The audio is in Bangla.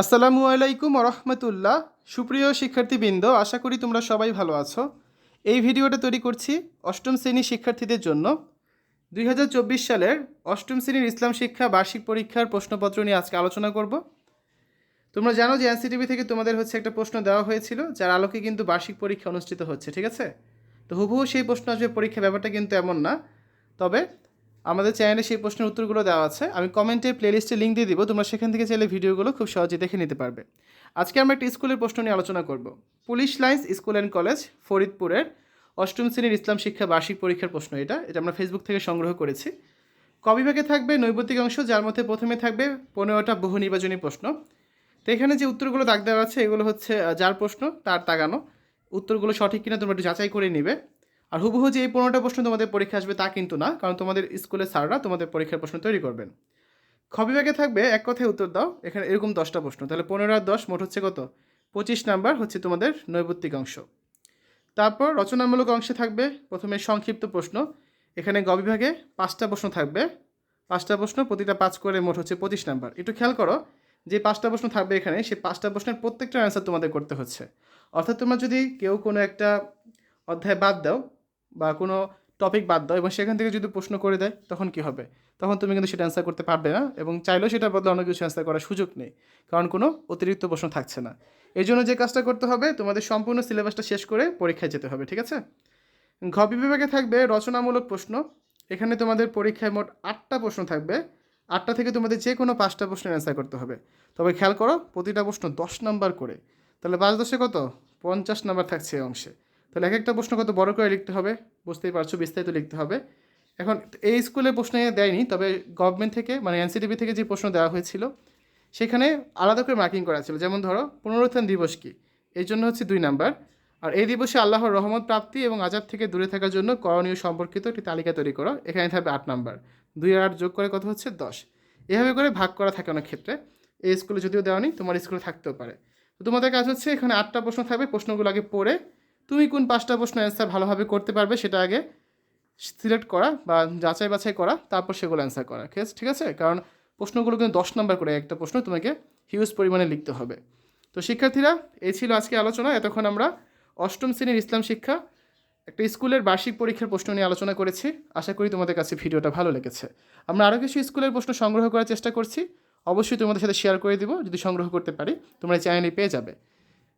আসসালামু আলাইকুম রহমতুল্লাহ সুপ্রিয় শিক্ষার্থীবৃন্দ, আশা করি তোমরা সবাই ভালো আছো। এই ভিডিওটা তৈরি করছি অষ্টম শ্রেণির শিক্ষার্থীদের জন্য। দুই হাজার চব্বিশ সালের অষ্টম শ্রেণির ইসলাম শিক্ষা বার্ষিক পরীক্ষার প্রশ্নপত্র নিয়ে আজকে আলোচনা করব। তোমরা জানো যে এনসিটিভি থেকে তোমাদের হচ্ছে একটা প্রশ্ন দেওয়া হয়েছিল, যার আলোকে কিন্তু বার্ষিক পরীক্ষা অনুষ্ঠিত হচ্ছে, ঠিক আছে? তো হুবহু সেই প্রশ্ন আসবে, পরীক্ষা ব্যাপারটা কিন্তু এমন না। তবে আমাদের চ্যানেলে সেই প্রশ্নের উত্তরগুলো দেওয়া আছে। আমি কমেন্টে প্লেলিস্টে লিঙ্ক দিয়ে দিব, তোমরা সেখান থেকে চাইলে ভিডিওগুলো খুব সহজে দেখে নিতে পারবে। আজকে আমরা একটা স্কুলের প্রশ্ন নিয়ে আলোচনা করব। Police lines school and college, ফরিদপুরের অষ্টম শ্রেণির ইসলাম শিক্ষা বার্ষিক পরীক্ষার প্রশ্ন এটা। এটা আমরা ফেসবুক থেকে সংগ্রহ করেছি। কবিভাগে থাকবে নৈবতিক অংশ, যার মধ্যে প্রথমে থাকবে পনেরোটা বহু নির্বাচনী প্রশ্ন। তো এখানে যে উত্তরগুলো দাগ দেওয়া আছে, এগুলো হচ্ছে যার প্রশ্ন, তার তাগানো। উত্তরগুলো সঠিক কিনা তোমরা একটু যাচাই করে নিবে। আর হুবহু যে এই পনেরোটা প্রশ্ন তোমাদের পরীক্ষা আসবে তা কিন্তু না, কারণ তোমাদের স্কুলের স্যাররা তোমাদের পরীক্ষার প্রশ্ন তৈরি করবেন। খবিভাগে থাকবে, এক কথায় উত্তর দাও, এখানে এরকম দশটা প্রশ্ন, তাহলে পনেরো আর দশ মোট হচ্ছে কত? পঁচিশ নাম্বার হচ্ছে তোমাদের নৈবত্তিক অংশ। তারপর রচনামূলক অংশে থাকবে প্রথমে সংক্ষিপ্ত প্রশ্ন, এখানে গ বিভাগে পাঁচটা প্রশ্ন থাকবে, পাঁচটা প্রশ্ন প্রতিটা পাঁচ করে মোট হচ্ছে পঁচিশ নাম্বার। একটু খেয়াল করো, যে পাঁচটা প্রশ্ন থাকবে এখানে সেই পাঁচটা প্রশ্নের প্রত্যেকটা অ্যান্সার তোমাদের করতে হচ্ছে। অর্থাৎ তোমরা যদি কেউ কোনো একটা অধ্যায় বাদ দাও বা কোনো টপিক বাদ দাও এবং সেখান থেকে যদি প্রশ্ন করে দেয়, তখন কি হবে? তখন তুমি কিন্তু সেটা অ্যান্সার করতে পারবে না এবং চাইলেও সেটার বদলে অন্য কিছু অ্যান্সার করার সুযোগ নেই। কারণ কোনো অতিরিক্ত প্রশ্ন থাকছে না। এই জন্য যে কাজটা করতে হবে, তোমাদের সম্পূর্ণ সিলেবাসটা শেষ করে পরীক্ষায় যেতে হবে, ঠিক আছে? ঘ বিভাগে থাকবে রচনামূলক প্রশ্ন। এখানে তোমাদের পরীক্ষায় মোট আটটা প্রশ্ন থাকবে। আটটা থেকে তোমাদের যে কোনো পাঁচটা প্রশ্নের অ্যান্সার করতে হবে। তবে খেয়াল করো, প্রতিটা প্রশ্ন দশ নাম্বার করে। তাহলে পাঁচ দশে কত? পঞ্চাশ নাম্বার থাকছে এই অংশে। তাহলে এক একটা প্রশ্ন কত বড় করে লিখতে হবে? বুঝতেই পারছ, বিস্তারিত লিখতে হবে। এখন এই স্কুলে প্রশ্ন দেয়নি, তবে গভর্নমেন্ট থেকে মানে এনসিটিভি থেকে যে প্রশ্ন দেওয়া হয়েছিল, সেখানে আলাদা করে মার্কিং করা ছিল। যেমন ধরো, পুনরুত্থান দিবস কি? এই জন্য হচ্ছে দুই নাম্বার আর এই দিবসে আল্লাহর রহমত প্রাপ্তি এবং আজাদ থেকে দূরে থাকার জন্য করণীয় সম্পর্কিত একটি তালিকা তৈরি করো। এখানে থাকবে আট নাম্বার দুই আর আট যোগ করে কত হচ্ছে? দশ। এভাবে করে ভাগ করা থাকে অনেক ক্ষেত্রে। এই স্কুলে যদিও দেওয়া তোমার স্কুলে থাকতেও পারে। তো তোমাদের কাজ হচ্ছে এখানে আটটা প্রশ্ন থাকবে। প্রশ্নগুলো আগে পড়ে তুমি কোন পাঁচটা প্রশ্ন অ্যান্সার ভালোভাবে করতে পারবে সেটা আগে সিলেক্ট করা বা যাচাই বাছাই করা, তারপর সেগুলো অ্যান্সার করা, ঠিক আছে? কারণ প্রশ্নগুলো কিন্তু দশ নম্বর করে একটা প্রশ্ন তোমাকে হিউজ পরিমাণে লিখতে হবে। তো শিক্ষার্থীরা, এই ছিল আজকে আলোচনা। এতক্ষণ আমরা অষ্টম শ্রেণির ইসলাম শিক্ষা, একটা স্কুলের বার্ষিক পরীক্ষার প্রশ্ন নিয়ে আলোচনা করেছি। আশা করি তোমাদের কাছে ভিডিওটা ভালো লেগেছে। আমরা আরও কিছু স্কুলের প্রশ্ন সংগ্রহ করার চেষ্টা করছি। অবশ্যই তোমাদের সাথে শেয়ার করে দিব, যদি সংগ্রহ করতে পারি, তোমরা চ্যানেলে পেয়ে যাবে।